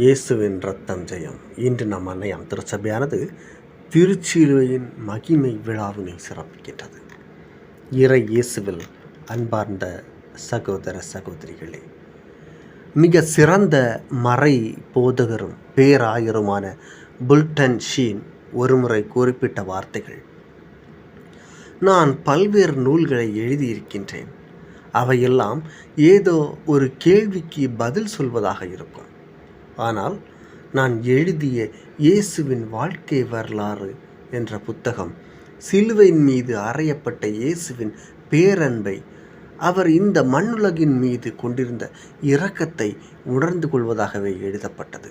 இயேசுவின் ரத்தம் ஜெயம். இன்று நம் அன்னையம் திருச்சபையானது திருச்சிலுவையின் மகிமை விழாவினை சிறப்பிக்கின்றது. இறை இயேசுவில் அன்பார்ந்த சகோதர சகோதரிகளே மிக சிறந்த மறை போதகரும் பேராயருமான புல்டன் ஷீன் ஒருமுறை குறிப்பிட்ட வார்த்தைகள். நான் பல்வேறு நூல்களை எழுதியிருக்கின்றேன். அவையெல்லாம் ஏதோ ஒரு கேள்விக்கு பதில் சொல்வதாக இருக்கும். ஆனால் நான் எழுதிய இயேசுவின் வாழ்க்கை வரலாறு என்ற புத்தகம் சிலுவையின் மீது அறையப்பட்ட இயேசுவின் பேரன்பை அவர் இந்த மண்ணுலகின் மீது கொண்டிருந்த இரக்கத்தை உணர்ந்து கொள்வதாகவே எழுதப்பட்டது.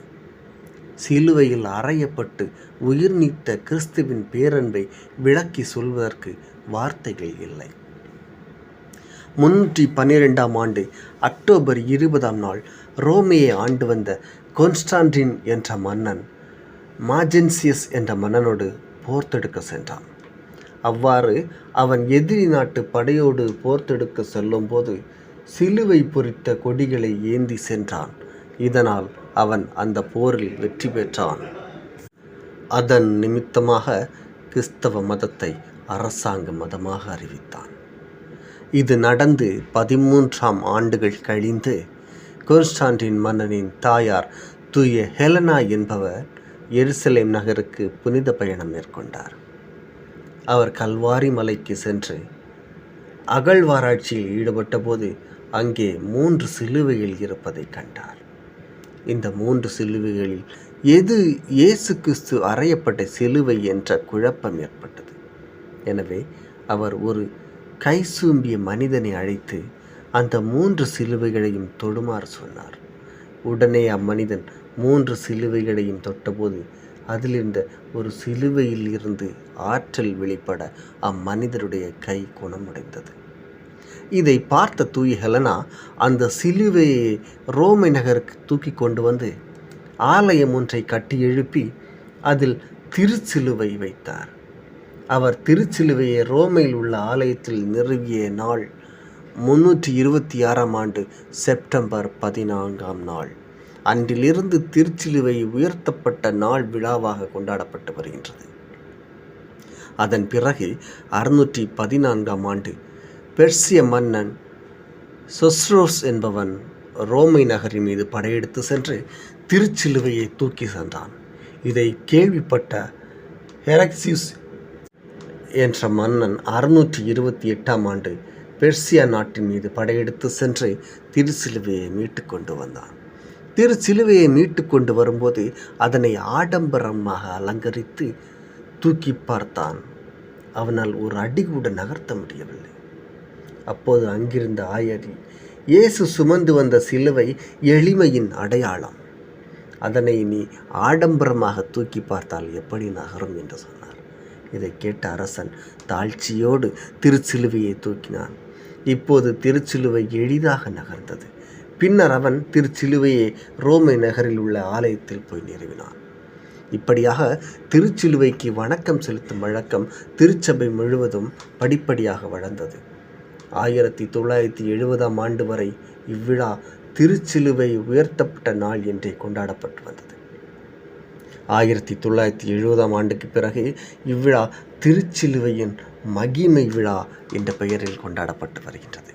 சிலுவையில் அறையப்பட்டு உயிர் நீத்த கிறிஸ்துவின் பேரன்பை விளக்கி சொல்வதற்கு வார்த்தைகள் இல்லை. முன்னூற்றி பன்னிரெண்டாம் ஆண்டு அக்டோபர் இருபதாம் நாள் ரோமையை ஆண்டு வந்த கொன்ஸ்டான்டின் என்ற மன்னன் மாஜென்சியஸ் என்ற மன்னனோடு போர் தொடுக்க சென்றான். அவ்வாறு அவன் எதிரி நாட்டு படையோடு போர் தொடுக்க செல்லும்போது சிலுவை பொறித்த கொடிகளை ஏந்தி சென்றான். இதனால் அவன் அந்த போரில் வெற்றி பெற்றான். அதன் நிமித்தமாக கிறிஸ்தவ மதத்தை அரசாங்க மதமாக அறிவித்தான். இது நடந்து பதிமூன்றாம் ஆண்டுகள் கழிந்து கோர்ஸ்டாண்டின் மன்னனின் தாயார் தூய ஹெலனா என்பவர் எருசலேம் நகருக்கு புனித பயணம் மேற்கொண்டார். அவர் கல்வாரி மலைக்கு சென்று அகழ்வாராய்ச்சியில் ஈடுபட்டபோது அங்கே மூன்று சிலுவைகள் இருப்பதை கண்டார். இந்த மூன்று சிலுவைகளில் எது இயேசு கிறிஸ்து அறையப்பட்ட சிலுவை என்ற குழப்பம் ஏற்பட்டது. எனவே அவர் ஒரு கைசூம்பிய மனிதனை அழைத்து அந்த மூன்று சிலுவைகளையும் தொடுமாறு சொன்னார். உடனே அம்மனிதன் மூன்று சிலுவைகளையும் தொட்டபோது அதிலிருந்த ஒரு சிலுவையில் இருந்து ஆற்றல் வெளிப்பட அம்மனிதருடைய கை குணமடைந்தது. இதை பார்த்த தூய ஹெலனா அந்த சிலுவையை ரோமை நகருக்கு தூக்கி கொண்டு வந்து ஆலயம் ஒன்றை கட்டி எழுப்பி அதில் திருச்சிலுவை வைத்தார். அவர் திருச்சிலுவையை ரோமையில் உள்ள ஆலயத்தில் நிறுவிய நாள் முன்னூற்றி இருபத்தி ஆறாம் ஆண்டு செப்டம்பர் பதினான்காம் நாள். அன்றிலிருந்து திருச்சிலுவை உயர்த்தப்பட்ட நாள் விழாவாக கொண்டாடப்பட்டு வருகின்றது. அதன் பிறகு அறுநூற்றி பதினான்காம் ஆண்டு பெர்சிய மன்னன் சொஸ்ரோஸ் என்பவன் ரோமை நகரின் மீது படையெடுத்து சென்று திருச்சிலுவையை தூக்கி சென்றான். இதை கேள்விப்பட்ட ஹெரக்சியூஸ் என்ற மன்னன் அறுநூற்றி இருபத்தி எட்டாம் ஆண்டு பெர்சியா நாட்டின் மீது படையெடுத்து சென்று திருச்சிலுவையை மீட்டு கொண்டு வந்தான். திருச்சிலுவையை மீட்டு கொண்டு வரும்போது அதனை ஆடம்பரமாக அலங்கரித்து தூக்கி பார்த்தான். அவனால் ஒரு அடி கூட நகர்த்த முடியவில்லை. அப்போது அங்கிருந்த ஆயரி இயேசு சுமந்து வந்த சிலுவை எளிமையின் அடையாளம். அதனை நீ ஆடம்பரமாக தூக்கி பார்த்தால் எப்படி நகரும்? என்று சொன்னார். இதை கேட்ட அரசன் தாழ்ச்சியோடு திருச்சிலுவையை தூக்கினான். இப்போது திருச்சிலுவை எளிதாக நகர்ந்தது. பின்னர் அவன் திருச்சிலுவையை ரோமை நகரில் உள்ள ஆலயத்தில் போய் நிறுவினான். இப்படியாக திருச்சிலுவைக்கு வணக்கம் செலுத்தும் வழக்கம் திருச்சபை முழுவதும் படிப்படியாக வளர்ந்தது. ஆயிரத்தி தொள்ளாயிரத்தி எழுபதாம் ஆண்டு வரை இவ்விழா திருச்சிலுவை உயர்த்தப்பட்ட நாள் என்றே கொண்டாடப்பட்டு வந்தது. ஆயிரத்தி தொள்ளாயிரத்தி எழுபதாம் ஆண்டுக்கு பிறகு இவ்விழா திருச்சிலுவையின் மகிமை விழா என்ற பெயரில் கொண்டாடப்பட்டு வருகின்றது.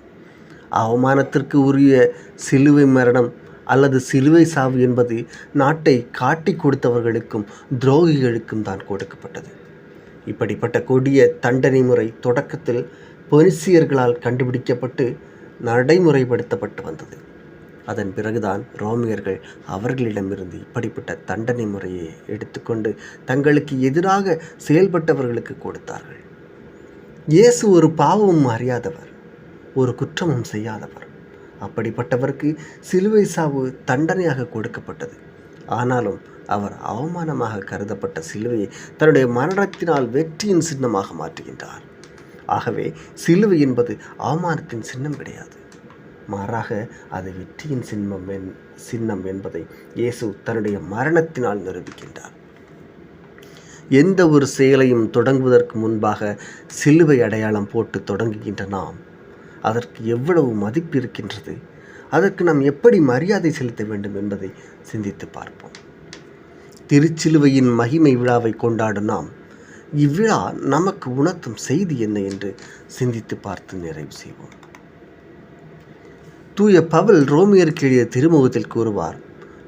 அவமானத்திற்கு உரிய சிலுவை மரணம் அல்லது சிலுவை சாவு என்பது நாட்டை காட்டி கொடுத்தவர்களுக்கும் துரோகிகளுக்கும் தான் கொடுக்கப்பட்டது. இப்படிப்பட்ட கொடிய தண்டனை முறை தொடக்கத்தில் பொனிசியர்களால் கண்டுபிடிக்கப்பட்டு நடைமுறைப்படுத்தப்பட்டு வந்தது. அதன் பிறகுதான் ரோமியர்கள் அவர்களிடமிருந்து இப்படிப்பட்ட தண்டனை முறையை எடுத்துக்கொண்டு தங்களுக்கு எதிராக செயல்பட்டவர்களுக்கு கொடுத்தார்கள். இயேசு ஒரு பாவமும் அறியாதவர் ஒரு குற்றமும் செய்யாதவர். அப்படிப்பட்டவருக்கு சிலுவை சாவு தண்டனையாக கொடுக்கப்பட்டது. ஆனாலும் அவர் அவமானமாக கருதப்பட்ட சிலுவையை தன்னுடைய மரணத்தினால் வெற்றியின் சின்னமாக மாற்றுகின்றார். ஆகவே சிலுவை என்பது அவமானத்தின் சின்னம் கிடையாது. மாறாக அது வெற்றியின் சின்னம் என் சின்னம் என்பதை இயேசு தன்னுடைய மரணத்தினால் நிரூபிக்கின்றார். எந்த ஒரு செயலையும் தொடங்குவதற்கு முன்பாக சிலுவை அடையாளம் போட்டு தொடங்குகின்ற நாம். அதற்கு எவ்வளவு மதிப்பு இருக்கின்றது? அதற்கு நாம் எப்படி மரியாதை செலுத்த வேண்டும் என்பதை சிந்தித்து பார்ப்போம். திருச்சிலுவையின் மகிமை விழாவை கொண்டாடும் நாம் இவ்விழா நமக்கு உணர்த்தும் செய்தி என்ன என்று சிந்தித்து பார்த்து நிறைவு செய்வோம். தூய பவல் ரோமியருக்கு எழுதிய திருமுகத்தில் கூறுவார்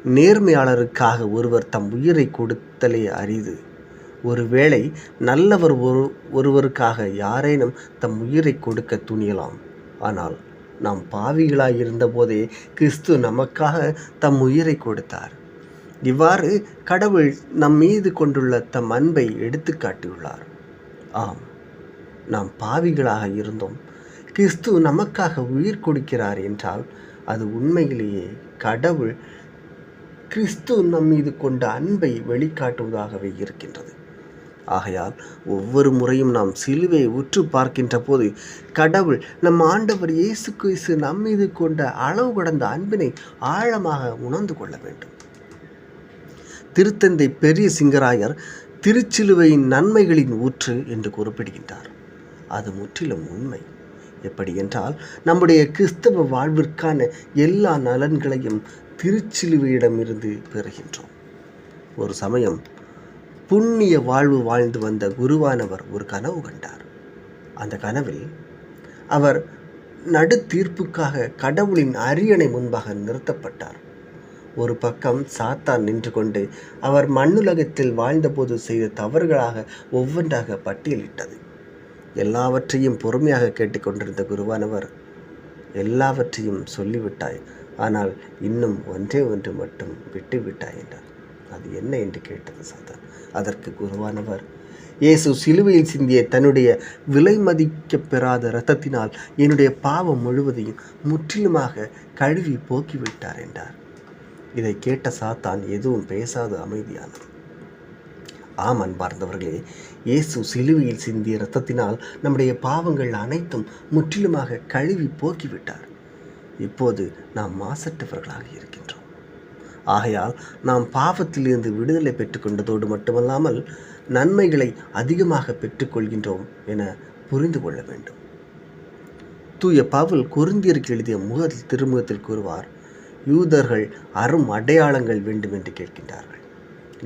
நேர்மையாளருக்காக ஒருவர் தம் உயிரை கொடுத்தலே அரிது. ஒருவேளை நல்லவர் ஒரு ஒருவருக்காக யாரேனும் தம் உயிரை கொடுக்க துணியலாம். ஆனால் நாம் பாவிகளாய் இருந்தபோதே கிறிஸ்து நமக்காக தம் உயிரை கொடுத்தார். இவ்வாறு கடவுள் நம் மீது கொண்டுள்ள தம் அன்பை எடுத்து காட்டியுள்ளார். ஆம் நாம் பாவிகளாக இருந்தோம். கிறிஸ்து நமக்காக உயிர் கொடுக்கிறார் என்றால் அது உண்மையிலேயே கடவுள் கிறிஸ்து நம் மீது கொண்ட அன்பை வெளிக்காட்டுவதாகவே இருக்கின்றது. ஆகையால் ஒவ்வொரு முறையும் நாம் சிலுவை உற்று பார்க்கின்ற போது கடவுள் நம் ஆண்டவர் இயேசு கிறிஸ்து நம் மீது கொண்ட அளவு கடந்த அன்பினை ஆழமாக உணர்ந்து கொள்ள வேண்டும். திருத்தந்தை பெரிய சிங்கராயர் திருச்சிலுவையின் நன்மைகளின் ஊற்று என்று குறிப்பிடுகின்றார். அது முற்றிலும் உண்மை. எப்படி என்றால் நம்முடைய கிறிஸ்தவ வாழ்விற்கான எல்லா நலன்களையும் திருச்சிலுவையிடமிருந்து பெறுகின்றோம். ஒரு சமயம் புண்ணிய வாழ்வு வாழ்ந்து வந்த குருவானவர் ஒரு கனவு கண்டார். அந்த கனவில் அவர் நடு தீர்ப்புக்காக கடவுளின் அரியணை முன்பாக நிறுத்தப்பட்டார். ஒரு பக்கம் சாத்தான் நின்று கொண்டு அவர் மண்ணுலகத்தில் வாழ்ந்தபோது செய்த தவறுகளாக ஒவ்வொன்றாக பட்டியலிட்டது. எல்லாவற்றையும் பொறுமையாக கேட்டுக்கொண்டிருந்த குருவானவர் எல்லாவற்றையும் சொல்லிவிட்டாய் ஆனால் இன்னும் ஒன்றே ஒன்று மட்டும் விட்டு விட்டாய் என்றார். அது என்ன என்று கேட்டது சாத்தான். அதற்கு குருவானவர் இயேசு சிலுவையில் சிந்திய தன்னுடைய விலை மதிக்கப் பெறாத இரத்தத்தினால் என்னுடைய பாவம் முழுவதையும் முற்றிலுமாக கழுவி போக்கிவிட்டார் என்றார். இதை கேட்ட சாத்தான் எதுவும் பேசாது அமைதியானது ஆம் அன்பார்ந்தவர்களே இயேசு சிலுவையில் சிந்திய இரத்தத்தினால் நம்முடைய பாவங்கள் அனைத்தும் முற்றிலுமாக கழுவி போக்கிவிட்டார் இப்போது நாம் மாசற்றவர்களாக இருக்கின்றோம். ஆகையால் நாம் பாவத்திலிருந்து விடுதலை பெற்றுக்கொண்டதோடு மட்டுமல்லாமல் நன்மைகளை அதிகமாக பெற்றுக்கொள்கின்றோம் என புரிந்து கொள்ள வேண்டும். தூய பவுல் குருந்தியருக்கு எழுதிய முகத்தில் திருமுகத்தில் கூறுவார் யூதர்கள் அரும் அடையாளங்கள் வேண்டும் என்று கேட்கின்றார்கள்.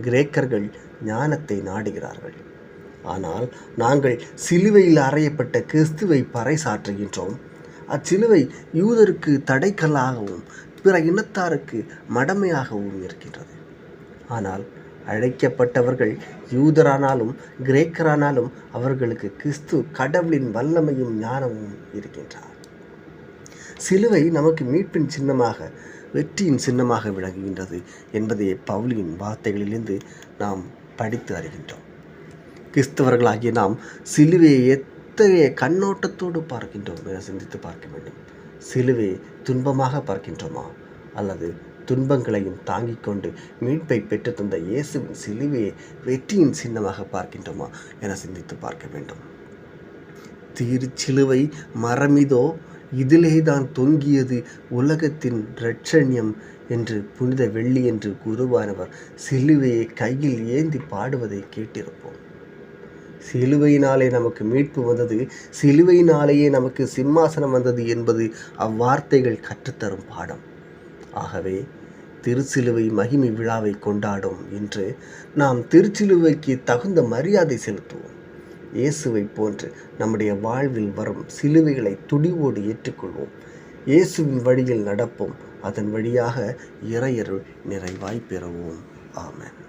கிரேக்கர்கள் ஞானத்தை நாடுகிறார்கள். ஆனால் நாங்கள் சிலுவையில் அறையப்பட்ட கிறிஸ்துவை பறைசாற்றுகின்றோம். அச்சிலுவை யூதருக்கு தடைக்கல்லாகவும் பிற இனத்தாருக்கு மடமையாகவும் இருக்கின்றது. ஆனால் அழைக்கப்பட்டவர்கள் யூதரானாலும் கிரேக்கரானாலும் அவர்களுக்கு கிறிஸ்து கடவுளின் வல்லமையும் ஞானமும் இருக்கின்றார். சிலுவை நமக்கு மீட்பின் சின்னமாக வெற்றியின் சின்னமாக விளங்குகின்றது என்பதை பவுலியின் வார்த்தைகளிலிருந்து நாம் படித்து அறிகின்றோம். கிறிஸ்தவர்களாகிய நாம் சிலுவையை எத்தகைய கண்ணோட்டத்தோடு பார்க்கின்றோம் என சிந்தித்து பார்க்க வேண்டும். சிலுவையை துன்பமாக பார்க்கின்றோமா? அல்லது துன்பங்களையும் தாங்கிக் கொண்டு மீட்பை பெற்று தந்த இயேசுவின் சிலுவையை வெற்றியின் சின்னமாக பார்க்கின்றோமா என சிந்தித்து பார்க்க வேண்டும். திருச்சிலுவை மரமிதோ இதிலேதான் தொங்கியது உலகத்தின் இரட்சண்யம் என்று புனித வெள்ளி என்று குருவானவர் சிலுவையை கையில் ஏந்தி பாடுவதை கேட்டிருப்போம். சிலுவையினாலே நமக்கு மீட்பு வந்தது சிலுவையினாலேயே நமக்கு சிம்மாசனம் வந்தது என்பது அவ்வார்த்தைகள் கற்றுத்தரும் பாடம். ஆகவே திருச்சிலுவை மகிமை விழாவை கொண்டாடும் என்று நாம் திருச்சிலுவைக்கு தகுந்த மரியாதை செலுத்துவோம். இயேசுவை போன்று நம்முடைய வாழ்வில் வரும் சிலுவைகளை துடிவோடு ஏற்றுக்கொள்வோம். இயேசுவின் வழியில் நடப்போம். அதன் வழியாக இறையருள் நிறைவாய் பெறுவோம். ஆமன்.